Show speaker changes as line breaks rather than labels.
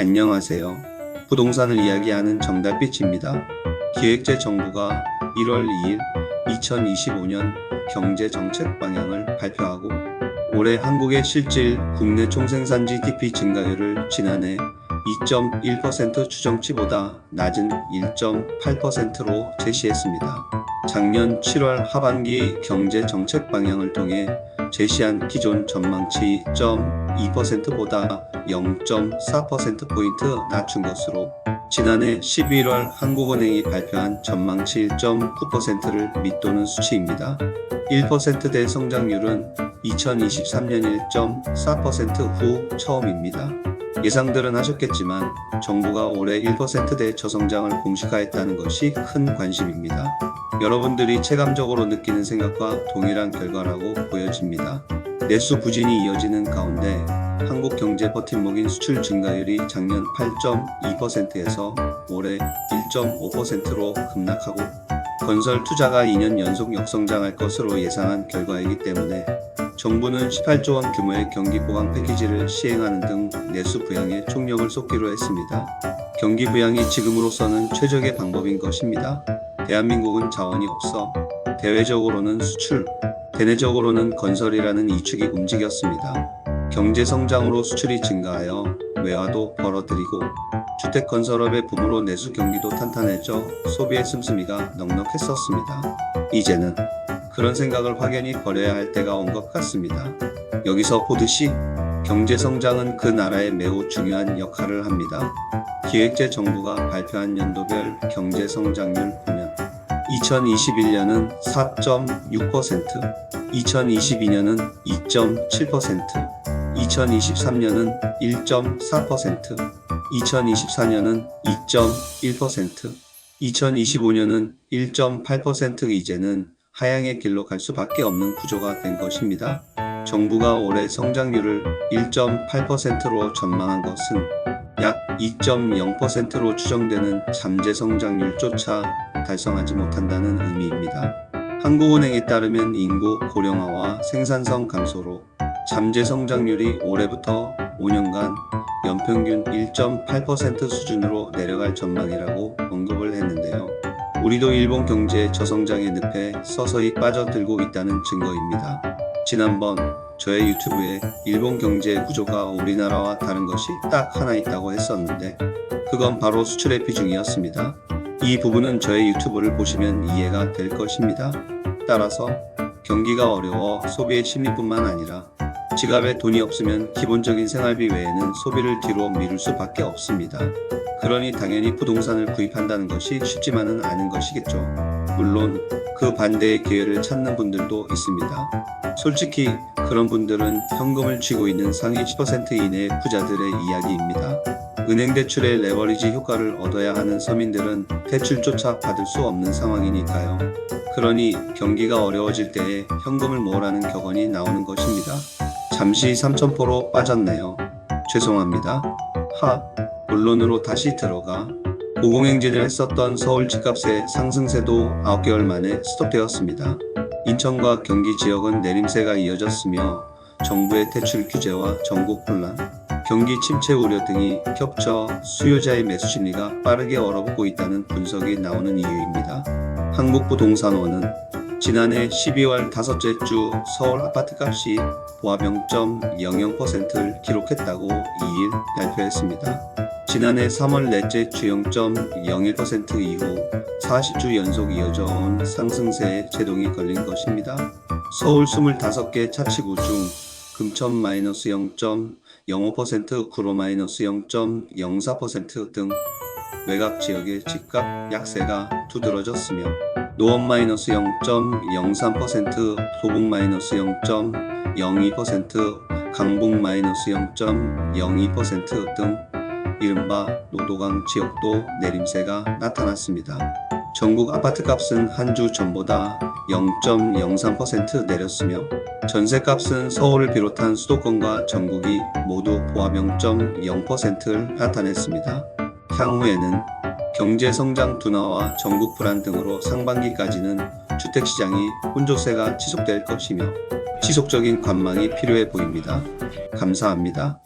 안녕하세요. 부동산을 이야기하는 정달빛입니다. 기획재 정부가 1월 2일 2025년 경제 정책 방향을 발표하고 올해 한국의 실질 국내 총생산 GDP 증가율을 지난해 2.1% 추정치보다 낮은 1.8%로 제시했습니다. 작년 7월 하반기 경제 정책 방향을 통해 제시한 기존 전망치 2% 보다 0.4%포인트 낮춘 것으로 지난해 11월 한국은행이 발표한 전망치 1.9%를 밑도는 수치입니다. 1%대 성장률은 2023년 1.4%후 처음입니다. 예상들은 하셨겠지만 정부가 올해 1%대 저성장을 공식화했다는 것이 큰 관심입니다. 여러분들이 체감적으로 느끼는 생각과 동일한 결과라고 보여집니다. 내수 부진이 이어지는 가운데 한국 경제 버팀목인 수출 증가율이 작년 8.2%에서 올해 1.5%로 급락하고 건설 투자가 2년 연속 역성장할 것으로 예상한 결과이기 때문에 정부는 18조 원 규모의 경기 보강 패키지를 시행하는 등 내수 부양에 총력을 쏟기로 했습니다. 경기 부양이 지금으로서는 최적의 방법인 것입니다. 대한민국은 자원이 없어 대외적으로는 수출, 대내적으로는 건설이라는 이축이 움직였습니다. 경제 성장으로 수출이 증가하여 외화도 벌어들이고 주택 건설업의 붐으로 내수 경기도 탄탄해져 소비의 씀씀이가 넉넉했었습니다. 이제는 그런 생각을 확연히 버려야 할 때가 온 것 같습니다. 여기서 보듯이 경제 성장은 그 나라에 매우 중요한 역할을 합니다. 기획재 정부가 발표한 연도별 경제 성장률 2021년은 4.6%, 2022년은 2.7%, 2023년은 1.4%, 2024년은 2.1%, 2025년은 1.8% 이제는 하향의 길로 갈 수밖에 없는 구조가 된 것입니다. 정부가 올해 성장률을 1.8%로 전망한 것은 약 2.0%로 추정되는 잠재 성장률조차 달성하지 못한다는 의미입니다. 한국은행에 따르면 인구 고령화와 생산성 감소로 잠재 성장률이 올해부터 5년간 연평균 1.8% 수준으로 내려갈 전망이라고 언급을 했는데요. 우리도 일본 경제의 저성장의 늪에 서서히 빠져들고 있다는 증거입니다. 지난번 저의 유튜브에 일본 경제의 구조가 우리나라와 다른 것이 딱 하나 있다고 했었는데 그건 바로 수출의 비중이었습니다. 이 부분은 저의 유튜브를 보시면 이해가 될 것입니다. 따라서 경기가 어려워 소비의 심리뿐만 아니라 지갑에 돈이 없으면 기본적인 생활비 외에는 소비를 뒤로 미룰 수밖에 없습니다. 그러니 당연히 부동산을 구입한다는 것이 쉽지만은 않은 것이겠죠. 물론 그 반대의 기회를 찾는 분들도 있습니다. 솔직히 그런 분들은 현금을 쥐고 있는 상위 10% 이내의 부자들의 이야기입니다. 은행 대출의 레버리지 효과를 얻어야 하는 서민들은 대출조차 받을 수 없는 상황이니까요. 그러니 경기가 어려워질 때에 현금을 모으라는 격언이 나오는 것입니다. 잠시 3천포로 빠졌네요. 죄송합니다. 하, 본론으로 다시 들어가. 고공행진을 했었던 서울 집값의 상승세도 9개월 만에 스톱되었습니다. 인천과 경기 지역은 내림세가 이어졌으며 정부의 대출 규제와 전국 혼란, 경기 침체 우려 등이 겹쳐 수요자의 매수 심리가 빠르게 얼어붙고 있다는 분석이 나오는 이유입니다. 한국부동산원은 지난해 12월 다섯째 주 서울 아파트값이 보합 0.00%를 기록했다고 2일 발표했습니다. 지난해 3월 넷째 주 0.01% 이후 40주 연속 이어져 온 상승세에 제동이 걸린 것입니다. 서울 25개 차치구 중 금천 마이너스 0.05%, 구로 마이너스 0.04%등 외곽 지역의 집값 약세가 두드러졌으며 노원 마이너스 0.03%, 도북 마이너스 0.02%, 강북 마이너스 0.02%등 이른바 노도강 지역도 내림세가 나타났습니다. 전국 아파트 값은 한 주 전보다 0.03% 내렸으며 전세값은 서울을 비롯한 수도권과 전국이 모두 보합 0.0%를 나타냈습니다. 향후에는 경제 성장 둔화와 전국 불안 등으로 상반기까지는 주택시장이 혼조세가 지속될 것이며 지속적인 관망이 필요해 보입니다. 감사합니다.